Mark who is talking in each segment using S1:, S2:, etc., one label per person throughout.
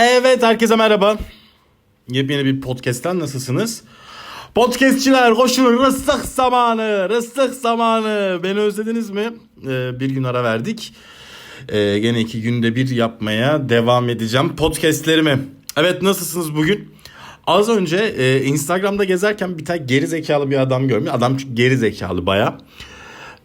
S1: Evet herkese merhaba. Yepyeni bir podcast'ten nasılsınız? Podcastçiler koşun rıstık zamanı, rıstık zamanı. Beni özlediniz mi? Ee, bir gün ara verdik. Ee, gene iki günde bir yapmaya devam edeceğim podcastlerimi. Evet nasılsınız bugün? Az önce e, Instagram'da gezerken bir tane geri zekalı bir adam görmüş. Adam çünkü geri zekalı baya.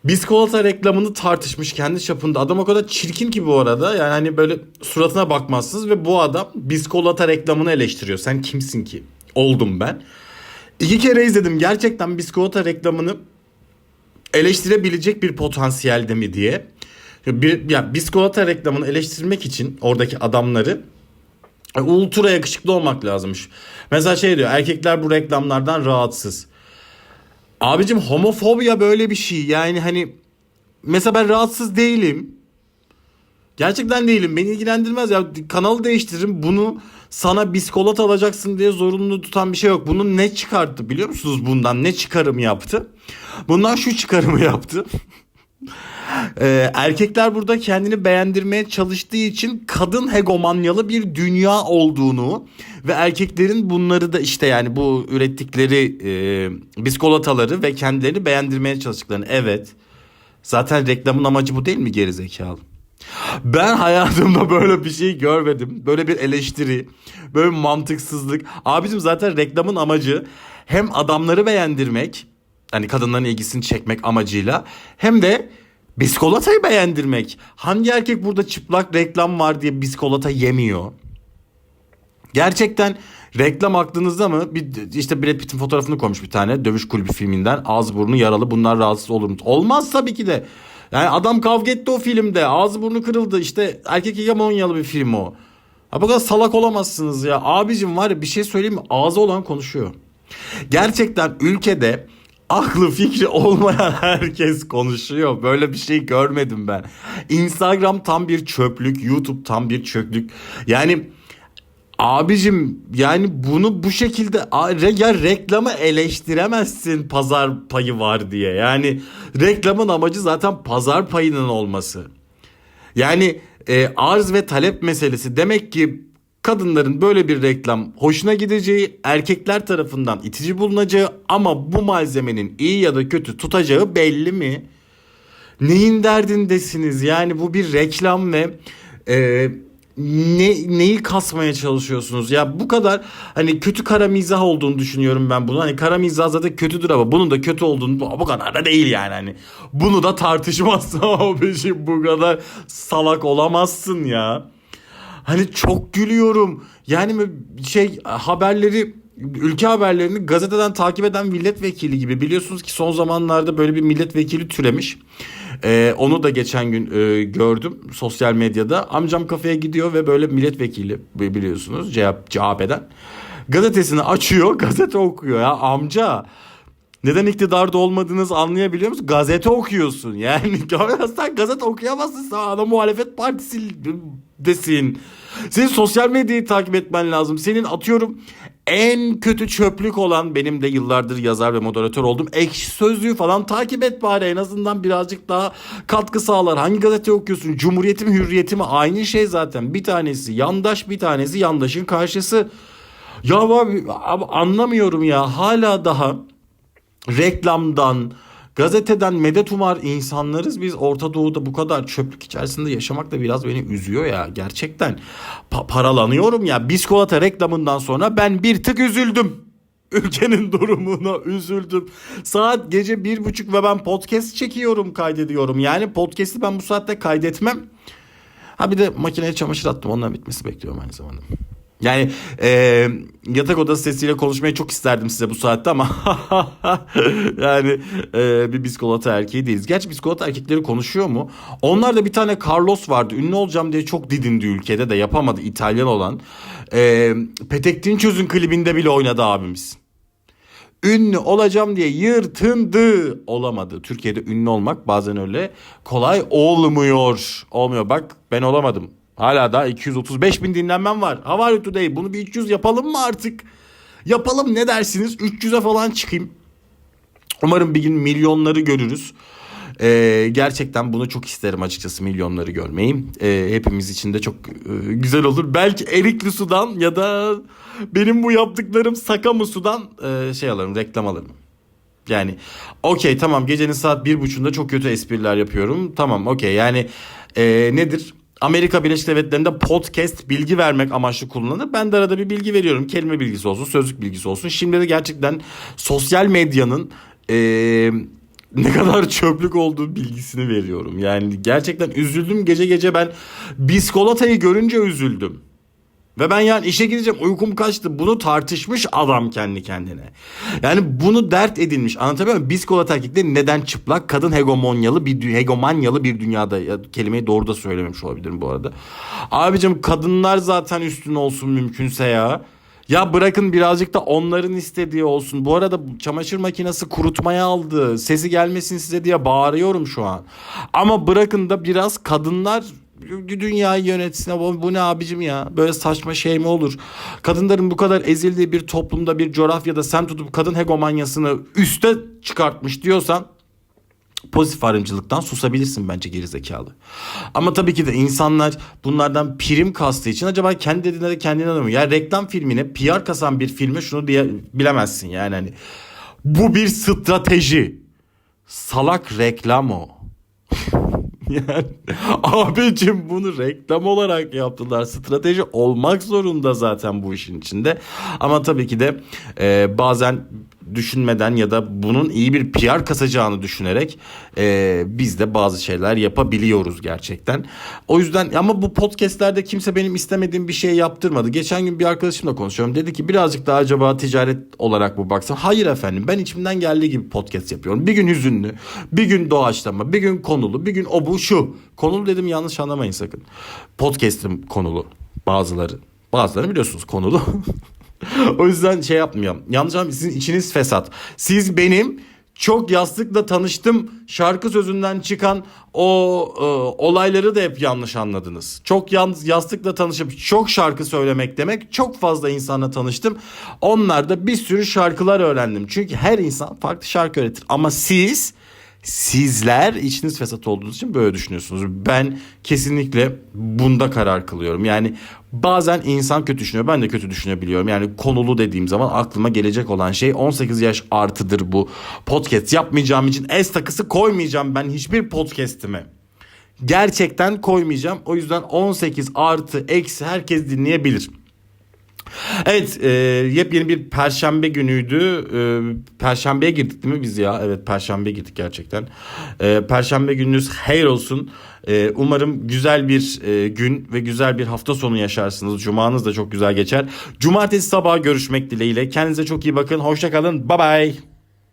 S1: Biskolata reklamını tartışmış kendi çapında. Adam o kadar çirkin ki bu arada. Yani hani böyle suratına bakmazsınız ve bu adam biskolata reklamını eleştiriyor. Sen kimsin ki? Oldum ben. İki kere izledim. Gerçekten biskolata reklamını eleştirebilecek bir potansiyelde mi diye. Bir, ya biskolata reklamını eleştirmek için oradaki adamları e, ultra yakışıklı olmak lazımmış. Mesela şey diyor erkekler bu reklamlardan rahatsız. Abicim homofobya böyle bir şey. Yani hani mesela ben rahatsız değilim. Gerçekten değilim. Beni ilgilendirmez ya. Kanalı değiştiririm. Bunu sana biskolat alacaksın diye zorunlu tutan bir şey yok. Bunun ne çıkarttı biliyor musunuz bundan? Ne çıkarım yaptı? Bundan şu çıkarımı yaptı. Ee, erkekler burada kendini beğendirmeye çalıştığı için kadın hegemonyalı bir dünya olduğunu ve erkeklerin bunları da işte yani bu ürettikleri e, biskolataları ve kendilerini beğendirmeye çalıştıklarını evet zaten reklamın amacı bu değil mi gerizekalı? Ben hayatımda böyle bir şey görmedim. Böyle bir eleştiri, böyle bir mantıksızlık. Abicim zaten reklamın amacı hem adamları beğendirmek, hani kadınların ilgisini çekmek amacıyla hem de biskolatayı beğendirmek. Hangi erkek burada çıplak reklam var diye biskolata yemiyor? Gerçekten reklam aklınızda mı? Bir, işte Brad Pitt'in fotoğrafını koymuş bir tane dövüş kulübü filminden. Ağzı burnu yaralı bunlar rahatsız olur mu? Olmaz tabii ki de. Yani adam kavga etti o filmde. Ağzı burnu kırıldı. İşte erkek hegemonyalı bir film o. Ha bu kadar salak olamazsınız ya. Abicim var ya bir şey söyleyeyim mi? Ağzı olan konuşuyor. Gerçekten ülkede aklı fikri olmayan herkes konuşuyor. Böyle bir şey görmedim ben. Instagram tam bir çöplük, YouTube tam bir çöplük. Yani abicim yani bunu bu şekilde ya reklamı eleştiremezsin pazar payı var diye. Yani reklamın amacı zaten pazar payının olması. Yani e, arz ve talep meselesi demek ki kadınların böyle bir reklam hoşuna gideceği, erkekler tarafından itici bulunacağı ama bu malzemenin iyi ya da kötü tutacağı belli mi? Neyin derdindesiniz? Yani bu bir reklam ve e, ne neyi kasmaya çalışıyorsunuz? Ya bu kadar hani kötü kara mizah olduğunu düşünüyorum ben bunu. Hani kara mizah zaten kötüdür ama bunun da kötü olduğunu bu, kadar da değil yani hani. Bunu da tartışmazsın şimdi bu kadar salak olamazsın ya. Hani çok gülüyorum. Yani şey haberleri ülke haberlerini gazeteden takip eden milletvekili gibi biliyorsunuz ki son zamanlarda böyle bir milletvekili türemiş. Ee, onu da geçen gün e, gördüm sosyal medyada. Amcam kafeye gidiyor ve böyle milletvekili biliyorsunuz cevap CHP'den. Gazetesini açıyor gazete okuyor ya amca. Neden iktidarda olmadığınızı anlayabiliyor musun? Gazete okuyorsun. Yani sen gazete okuyamazsın. Sen ana muhalefet partisi desin. Senin sosyal medyayı takip etmen lazım. Senin atıyorum en kötü çöplük olan benim de yıllardır yazar ve moderatör oldum. Ekşi Sözlüğü falan takip et bari en azından birazcık daha katkı sağlar. Hangi gazete okuyorsun? Cumhuriyeti mi hürriyeti mi? Aynı şey zaten. Bir tanesi yandaş bir tanesi yandaşın karşısı. Ya abi, abi anlamıyorum ya hala daha reklamdan, gazeteden medet umar insanlarız biz. Orta Doğu'da bu kadar çöplük içerisinde yaşamak da biraz beni üzüyor ya. Gerçekten pa- paralanıyorum ya. Biskolata reklamından sonra ben bir tık üzüldüm. Ülkenin durumuna üzüldüm. Saat gece bir buçuk ve ben podcast çekiyorum kaydediyorum. Yani podcast'i ben bu saatte kaydetmem. Ha bir de makineye çamaşır attım. Onların bitmesi bekliyorum aynı zamanda. Yani e, yatak odası sesiyle konuşmayı çok isterdim size bu saatte ama yani e, bir biskolata erkeği değiliz. Gerçi biskolata erkekleri konuşuyor mu? Onlar da bir tane Carlos vardı. Ünlü olacağım diye çok didindi ülkede de yapamadı İtalyan olan. E, Petek Dinçöz'ün klibinde bile oynadı abimiz. Ünlü olacağım diye yırtındı. Olamadı. Türkiye'de ünlü olmak bazen öyle kolay olmuyor. Olmuyor. Bak ben olamadım. Hala da 235 bin dinlenmem var. How are you today? Bunu bir 300 yapalım mı artık? Yapalım ne dersiniz? 300'e falan çıkayım. Umarım bir gün milyonları görürüz. Ee, gerçekten bunu çok isterim açıkçası milyonları görmeyi. Ee, hepimiz için de çok e, güzel olur. Belki Erikli Su'dan ya da benim bu yaptıklarım Sakamusu'dan e, şey alırım reklam alırım. Yani okey tamam gecenin saat bir buçuğunda çok kötü espriler yapıyorum. Tamam okey yani e, nedir? Amerika Birleşik Devletleri'nde podcast bilgi vermek amaçlı kullanılır. Ben de arada bir bilgi veriyorum. Kelime bilgisi olsun, sözlük bilgisi olsun. Şimdi de gerçekten sosyal medyanın e, ne kadar çöplük olduğu bilgisini veriyorum. Yani gerçekten üzüldüm gece gece ben biskolatayı görünce üzüldüm. Ve ben yani işe gideceğim uykum kaçtı. Bunu tartışmış adam kendi kendine. Yani bunu dert edinmiş. Anlatabiliyor muyum? Biskolata erkekleri neden çıplak? Kadın hegemonyalı bir hegemonyalı bir dünyada. Ya, kelimeyi doğru da söylememiş olabilirim bu arada. Abicim kadınlar zaten üstün olsun mümkünse ya. Ya bırakın birazcık da onların istediği olsun. Bu arada çamaşır makinesi kurutmaya aldı. Sesi gelmesin size diye bağırıyorum şu an. Ama bırakın da biraz kadınlar dünyayı yönetsin. Bu, ne abicim ya? Böyle saçma şey mi olur? Kadınların bu kadar ezildiği bir toplumda bir coğrafyada sen tutup kadın hegemonyasını üste çıkartmış diyorsan pozitif ayrımcılıktan susabilirsin bence gerizekalı. Ama tabii ki de insanlar bunlardan prim kastığı için acaba kendi dediğine de kendine inanıyor? Ya reklam filmine PR kasan bir filme şunu diye bilemezsin yani hani bu bir strateji. Salak reklam o. Yani abicim bunu reklam olarak yaptılar. Strateji olmak zorunda zaten bu işin içinde. Ama tabii ki de e, bazen düşünmeden ya da bunun iyi bir PR kasacağını düşünerek e, biz de bazı şeyler yapabiliyoruz gerçekten. O yüzden ama bu podcastlerde kimse benim istemediğim bir şey yaptırmadı. Geçen gün bir arkadaşımla konuşuyorum. Dedi ki birazcık daha acaba ticaret olarak bu baksan. Hayır efendim ben içimden geldiği gibi podcast yapıyorum. Bir gün hüzünlü, bir gün doğaçlama, bir gün konulu, bir gün o bu şu. Konulu dedim yanlış anlamayın sakın. Podcast'im konulu bazıları. Bazıları biliyorsunuz konulu. o yüzden şey yapmıyorum. Yanlış anlamayın sizin içiniz fesat. Siz benim çok yastıkla tanıştım şarkı sözünden çıkan o e, olayları da hep yanlış anladınız. Çok yalnız yastıkla tanışıp çok şarkı söylemek demek. Çok fazla insanla tanıştım. Onlarda bir sürü şarkılar öğrendim. Çünkü her insan farklı şarkı öğretir. Ama siz sizler içiniz fesat olduğunuz için böyle düşünüyorsunuz. Ben kesinlikle bunda karar kılıyorum. Yani bazen insan kötü düşünüyor. Ben de kötü düşünebiliyorum. Yani konulu dediğim zaman aklıma gelecek olan şey 18 yaş artıdır bu. Podcast yapmayacağım için es takısı koymayacağım ben hiçbir podcast'ime. Gerçekten koymayacağım. O yüzden 18 artı eksi herkes dinleyebilir. Evet e, yepyeni bir perşembe günüydü. E, perşembeye girdik değil mi biz ya? Evet perşembeye girdik gerçekten. E, perşembe gününüz hayır olsun. E, umarım güzel bir e, gün ve güzel bir hafta sonu yaşarsınız. Cumanız da çok güzel geçer. Cumartesi sabahı görüşmek dileğiyle. Kendinize çok iyi bakın. Hoşçakalın. Bye bye.